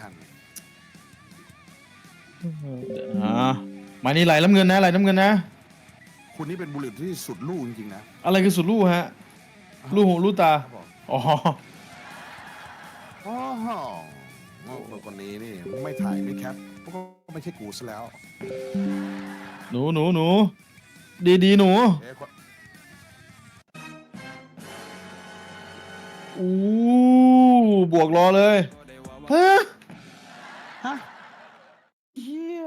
ทันอ่ามานี่ไหลน้ำเงินนะไหลน้ำเงินนะ คุณนี่เป็นบุรุษที่สุดลูกจริงๆนะอะไรคือสุดลู่ฮะ ลู่หูลู่ตา ครับผมอ๋อ อ๋อคนนี้นี่ไม่ถ่ายไม่แคปก็ไม่ใช่กูซะแล้วหนูหนูหนู ดีดีหนูเอ๊ะคนอู้บวกรอเลยฮะ ฮะเฮีย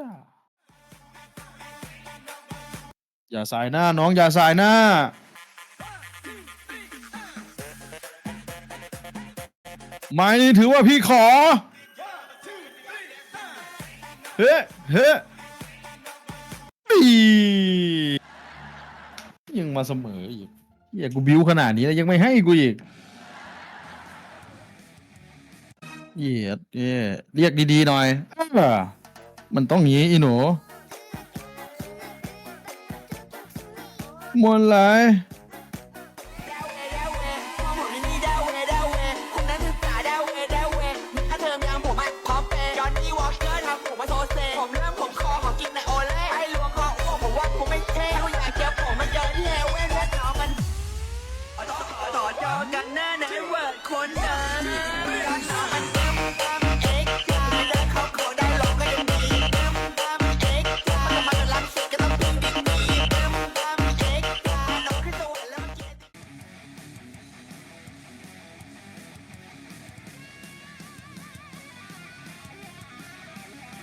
อย่าสายหน้าน้องอย่าสายหน้า ไม้นี้ถือว่าพี่ขอ เฮ้เฮ้ปียังมาเสมออีกเฮียกูบิวขนาดนี้แล้วยังไม่ให้กูอีก เหี้ยเย่เรียกดีๆหน่อยอ่ามันต้องงี้อีหนูมวนไหล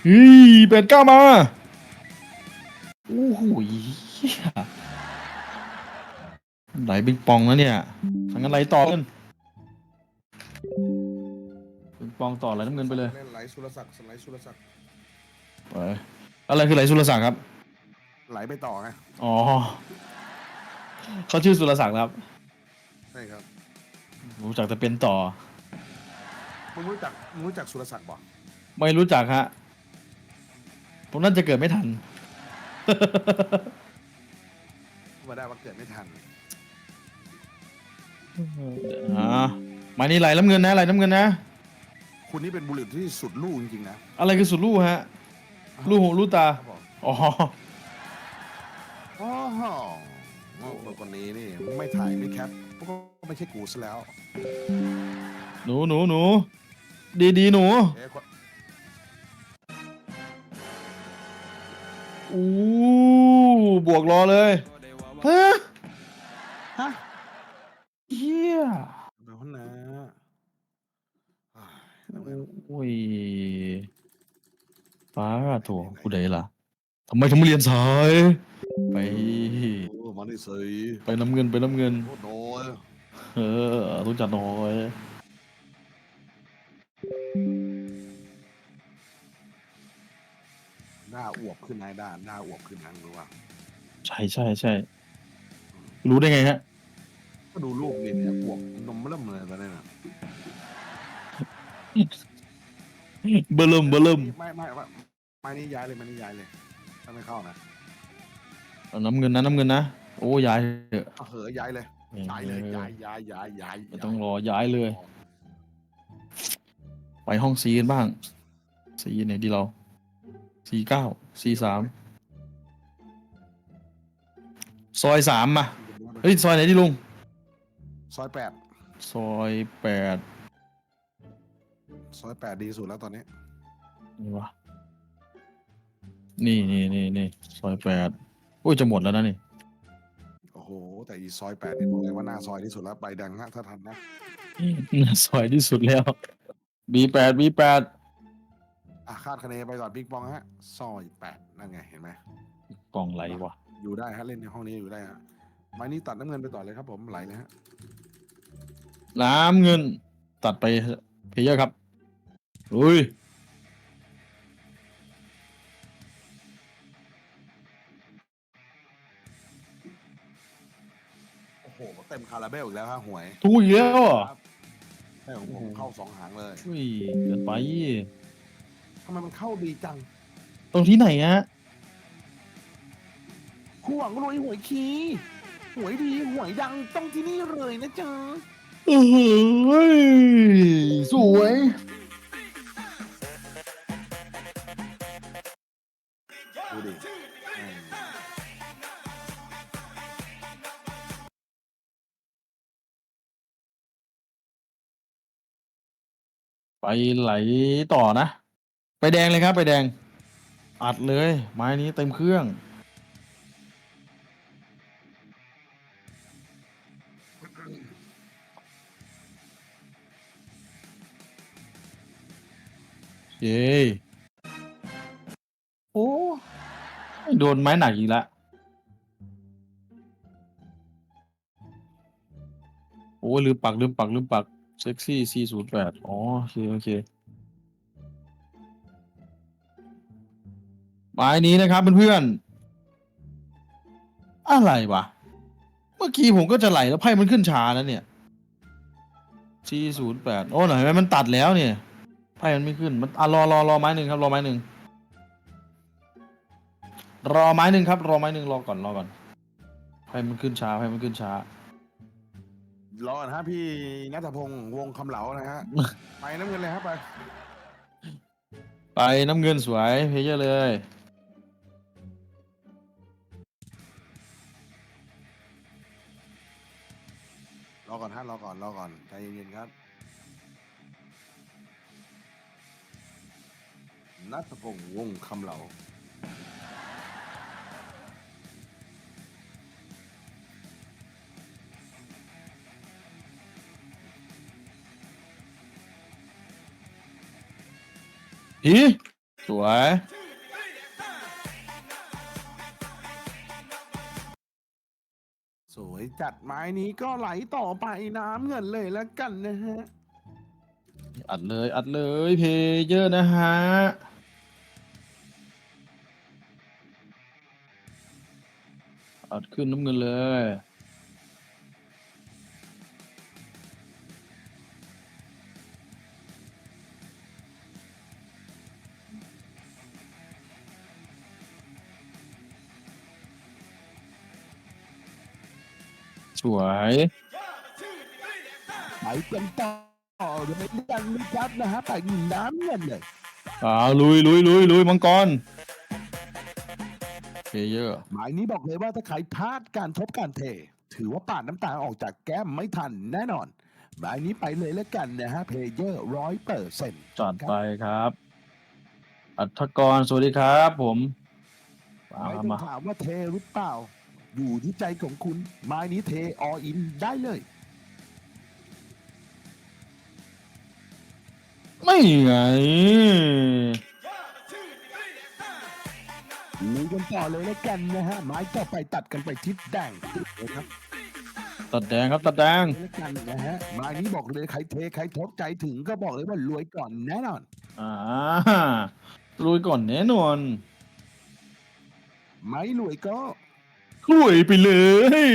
ฮ้ยเป็ดก้าวมาโอ้โหเหี้ยไหลบิ๊กปองแล้วเนี่ยทางนั้นไหลต่อเงินบิ๊กปองต่อไหลน้ำเงินไปเลยเล่นไหลสุรศักดิ์สไลด์สุรศักดิ์ไปอะไรคือไหลสุรศักดิ์ครับ ไหลไปต่อไงอ๋อเขาชื่อสุรศักดิ์ครับใช่ครับรู้จักแต่เป็นต่อมึงรู้จักมึงรู้จักสุรศักดิ์ป่ะไม่รู้จักฮะ ผมน่าจะเกิดไม่ทัน มาได้ว่าเกิดไม่ทันอ่ามานี่ไหลน้ำเงินนะไหลน้ำเงินนะ คุณนี่เป็นบุรุษที่สุดลูกจริงๆนะอะไรคือสุดลู่ฮะ ลู่หูลู่ตา ครับผมอ๋อ อ๋อคนนี้นี่ไม่ถ่ายไม่แคปก็ไม่ใช่กูซะแล้วหนูหนูหนู ดีดีหนู เอ๊ะคน อู้บวกรอเลยฮะฮะเฮียแบบนั้นนะอ้ายทำไมโอ้ยฟ้าโถกูได้ล่ะทำไมถึงไม่เรียนสายไปโอ้มาดิสิไปน้ำเงินไปน้ำเงินโอ้โดยเออรู้จักหน่อย น้าอวบขึ้นนายด้านหน้าอวบขึ้นนั้นรู้ป่ะใช่ใช่ใช่รู้ได้ไงฮะก็ดูรูปนี่เนี่ยอวบนมเริ่มเลยตอนนี้นะเบอร์เริ่มเบอร์เริ่มไม่ไม่ไม่ไม่นี่ย้ายเลยไม่นี่ย้ายเลยถ้าไม่เข้านะเอาน้ำเงินนะน้ำเงินนะโอ้ย้ายเถอะเอาเหอะย้ายเลยย้ายเลยย้ายย้ายย้ายย้ายไม่ต้องรอย้ายเลย ไปห้องซีกันบ้างซีไหนดีเรา ซีเก้าซีสามซอยสามมาเฮ้ยซอยไหนดีลุง ซอยแปดซอยแปดซอยแปดดีสุดแล้วตอนนี้ นี่วะนี่นี่นี่นี่ซอยแปดโอ้ยจะหมดแล้วนะนี่ โอ้โห แต่อีซอยแปดนี่บอกเลยว่าหน้าซอยที่สุดแล้วใบแดงฮะถ้าทันนะซอยที่สุดแล้วบีแปดบีแปด อะคาดคะเนไปก่อนบิ๊กบองฮะซอยแปดนั่นไงเห็นไหมกล่องไหลวะอยู่ได้ฮะเล่นในห้องนี้อยู่ได้ฮะไม้นี้ตัดน้ำเงินไปต่อเลยครับ ผมไหลเลยฮะน้ำเงิน ตัดไปเพลเยอร์ครับอุ้ยโอ้โหเต็มคาราเบลอีกแล้วฮะหวยถูกอีกแล้วเหรอใช่ของผมเข้าสองหางเลย อุ้ยเกินไปทำไมมันเข้าดีจังตรงที่ไหนฮะห่วงรวยหวยคีหวยดีหวยดังต้องที่นี่เลยนะจ๊ะเอ้ยสวยไปไหลต่อนะ ไปแดงเลยครับ ไปแดง อัดเลย ไม้นี้เต็มเครื่อง เย้โอ้โดนไม้หนักอีกแล้วโอ้ลืมปักลืมปักลืมปักเซ็กซี่ 408 อ๋อ โอเค โอเค หมายนี้นะครับเพื่อนๆอะไรวะ เมื่อกี้ผมก็จะไหลแล้วไพ่มันขึ้นช้าแล้วเนี่ย408โอ้หน่อยไหมมันตัดแล้วเนี่ยไพ่มันไม่ขึ้นมันอะรอรอรอไม้หนึ่งครับ รอไม้หนึ่งรอไม้หนึ่งครับ รอไม้หนึ่งรอก่อนรอก่อนไพ่มันขึ้นช้าไพ่มันขึ้นช้า รอนะฮะพี่นัทพงศ์วงคำเหลานะฮะ ไปน้ำเงินเลยครับไป ไปน้ำเงินสวยเพเยอร์เลย รอก่อนฮะรอก่อนรอก่อนใจเย็นๆครับนัทพงศ์วงคำเหลาอีสวย วยจัดไม้นี้ก็ไหลต่อไปน้ำเงินเลยแล้วกันนะฮะ อัดเลยอัดเลยเพเยอร์นะฮะ อัดขึ้นน้ำเงินเลย สวยไปกันต่อเลยกันนะครับนะฮะไปน้ำเงินเลยอ่าลุยลุยลุยลุยมังกรเพเยอร์หมายนี้บอกเลยว่าถ้าใครพลาดการทบการเท ถือว่าปาดน้ำตาออกจากแก้มไม่ทันแน่นอนหมายนี้ไปเลยแล้วกันนะฮะเพย์เยอร์ร้อยเปอร์เซ็นต์จัดไปครับ อัฐกรสวัสดีครับ ผมมาไม่ต้อมางถามว่าเทหรือเปล่า อยู่ที่ใจของคุณ ไม้นี้เทออินได้เลย ไม่ไง ลุยกันต่อเลยแล้วกันนะฮะ ไม้ต่อไปตัดกันไปทิศแดงนะครับตัดแดงครับตัดแดงแล้วกันนะฮะ ไม้นี้บอกเลยใครเทใครทบใจถึงก็บอกเลยว่ารวยก่อนแน่นอน อ่าลุยก่อนแน่นอน ไม้รวยก็ รวยไปเลย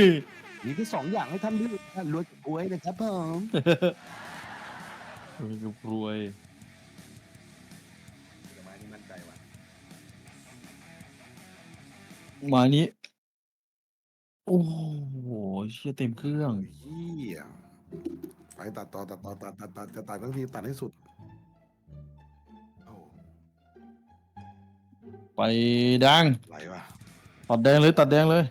มีแค่สองอย่างให้ท่านเลือกนะรวยกับรวยนะครับผมรวยกับรวยไม้นี่มั่นใจว่ะมานี้ โอ้โหเชี่ยเต็มเครื่อง เฮียไปตัดต่อตัดต่อตัดตัดตัดจะตัดทั้งทีตัดให้สุดโอ้ไปแดงไหลว่ะ ตัดแดงเลยตัดแดงเลย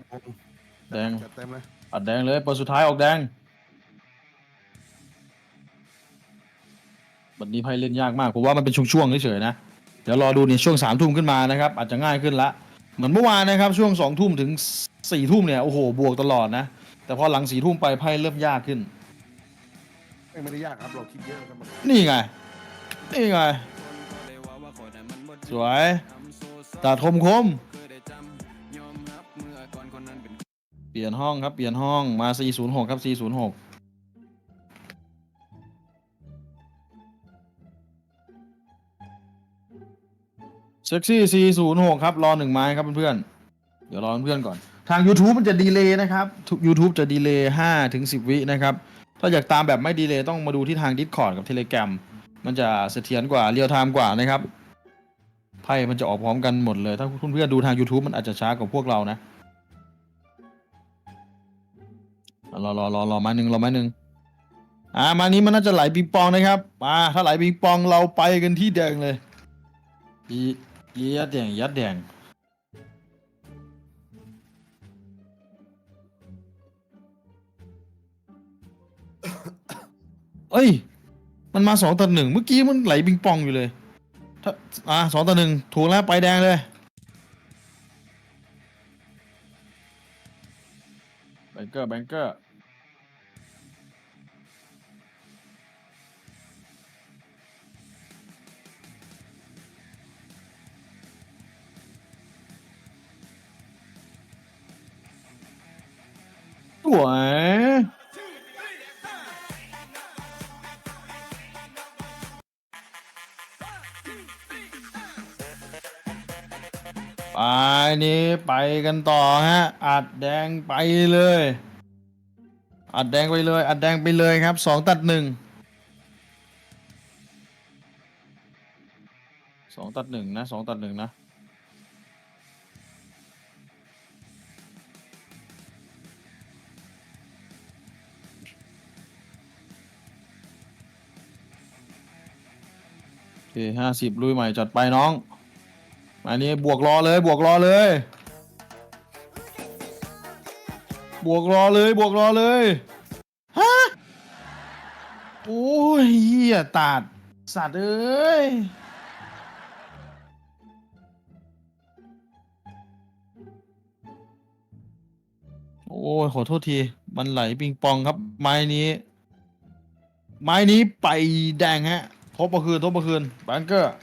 แดง จัดเต็มเลยตัดแดงเลยเปิดสุดท้ายออกแดงบัดนี้ไพ่เล่นยากมากผมว่ามันเป็นช่วงๆเฉยๆนะ เดี๋ยวรอดูเนี่ยช่วงสามทุ่มขึ้นมานะครับ อาจจะง่ายขึ้นละ เหมือนเมื่อวานนะครับ ช่วงสองทุ่มถึงสี่ทุ่มเนี่ยโอ้โหบวกตลอดนะ แต่พอหลังสี่ทุ่มไปไพ่เริ่มยากขึ้น ไม่ได้ยากครับเราคิดเยอะครับนี่ไง นี่ไง สวยตัดคมคม เปลี่ยนห้องครับ เปลี่ยนห้องมา 406 ครับ 406 เซ็กซี่ 406 ครับ รอหนึ่งไม้ครับเพื่อนๆ เดี๋ยวรอเพื่อนๆก่อน ทาง YouTube มันจะดีเลย์นะครับทุก YouTube จะดีเลย์5ถึง10 วินะครับ ถ้าอยากตามแบบไม่ดีเลย์ต้องมาดูที่ทาง Discord กับ Telegram มันจะเสถียรกว่าเรียลไทม์กว่านะครับ ไพ่มันจะออกพร้อมกันหมดเลย ถ้าเพื่อนๆดูทาง YouTube มันอาจจะช้ากว่าพวกเรานะ รอรอรอรอมาหนึ่งรอมาหนึ่งอ่ามานี้มันน่าจะไหลปิงปองนะครับมาถ้าไหลปิงปองเราไปกันที่แดงเลยอีอียัดแดงยัดแดงเอ้ย มันมาสองต่อหนึ่งเมื่อกี้มันไหลปิงปองอยู่เลยถ้าอ่าสองต่อหนึ่งถูกแล้วไปแดงเลยแบงเกอร์แบงเกอร์ สวยไปนี้ไปกันต่อฮะ อัดแดงไปเลย อัดแดงไปเลย อัดแดงไปเลยครับสองตัดหนึ่งสองตัดหนึ่งนะสองตัดหนึ่งนะ คห้าสิบลุยใหม่จัดไปน้องมานี้บวกรอเลยบวกรอเลย บวกรอเลยบวกรอเลยฮะโอ้ยเหี้ยตัดสัตว์เอ้ยโอ้ยขอโทษที มันไหลปิงปองครับ ไม้นี้ ไม้นี้ไปแดงฮะ ทบมาคืนทบมาคืนแบงเกอร์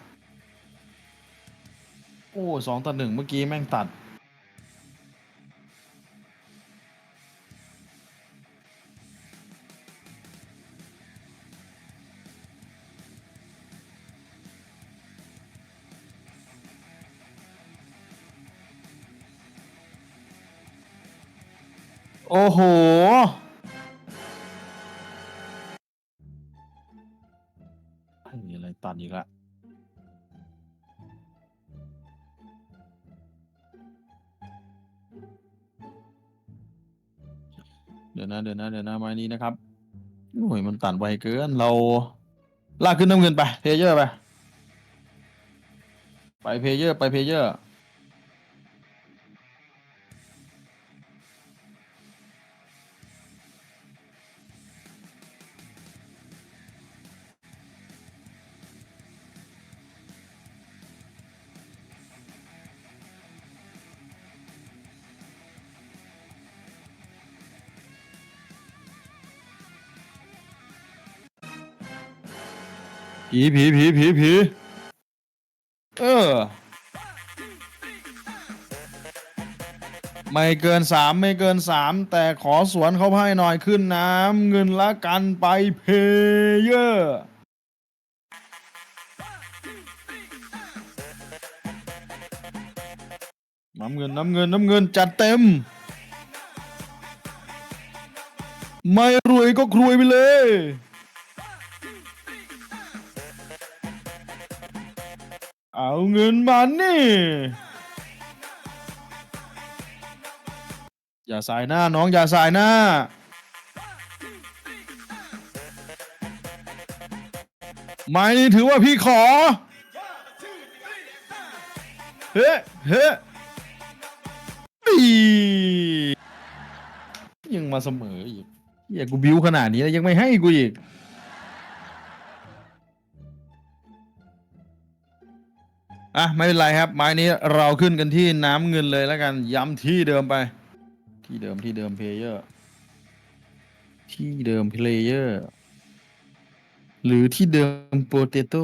โอ้สองต่อหนึ่งเมื่อกี้แม่งตัด โอ้โห เดี๋ยวนะเดี๋ยวนะเดี๋ยวนะไม้นี้นะครับโอ้ยมันตัดไวเกินเรา ลากขึ้นน้ำเงินไปเพเยอร์ไป ไปเพเยอร์ไปเพเยอร์ ผีผีผีผีผีเออ ไม่เกินสามไม่เกินสามแต่ขอสวนเขาให้หน่อยขึ้นน้ำเงินละกันไปเพเยอร์น้ำเงินน้ำเงินน้ำเงินจัดเต็ม ไม่รวยก็ครวยไปเลย เอาเงินมานี่ อย่าสายหน้าน้องอย่าสายหน้า ไม้นี้ถือว่าพี่ขอ เฮ้เฮ้ปียังมาเสมออีกเฮียกูบิวขนาดนี้แล้วยังไม่ให้กูอีก อะไม่เป็นไรครับ ไม้นี้เราขึ้นกันที่น้ำเงินเลยแล้วกันย้ำที่เดิมไป ที่เดิมที่เดิมเพลเยอร์ที่เดิมเพลเยอร์หรือที่เดิมโปเตโต้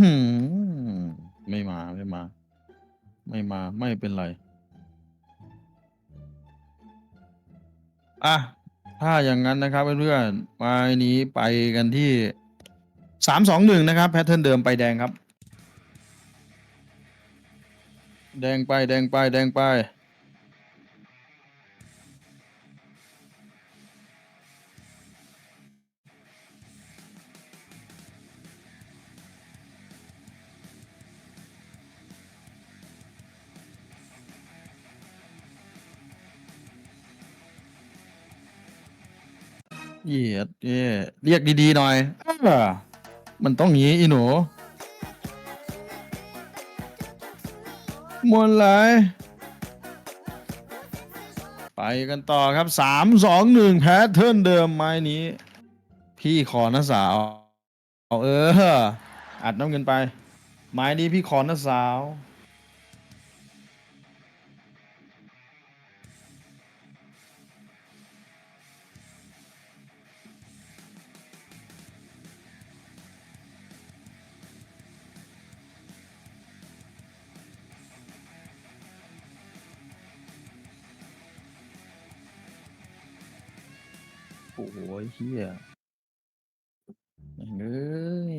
หือไม่มาไม่มา ไม่มาไม่เป็นไร อะ ถ้าอย่างนั้นนะครับเพื่อนๆไม้นี้ไปกันที่สามสองหนึ่งนะครับ แพทเทิร์นเดิมไปแดงครับ แดงไปแดงไปแดงไป เหยียดเย่เรียกดีๆหน่อยเออมันต้องงี้อีหนูมวนไหลไปกันต่อครับสามสองหนึ่งแพทเทิร์นเดิมไม้นี้ พี่ขอนะสาว เอาเออ อัดน้ำเงินไป ไม้นี้พี่ขอนะสาว อ้โหเฮียแม่งเอ้ย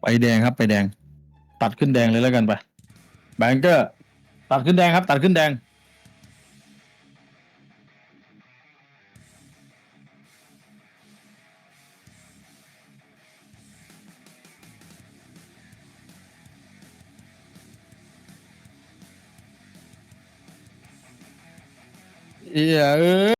ไปแดงครับไปแดง ตัดขึ้นแดงเลยแล้วกันไป แบงเกอร์ ตัดขึ้นแดงครับ ตัดขึ้นแดง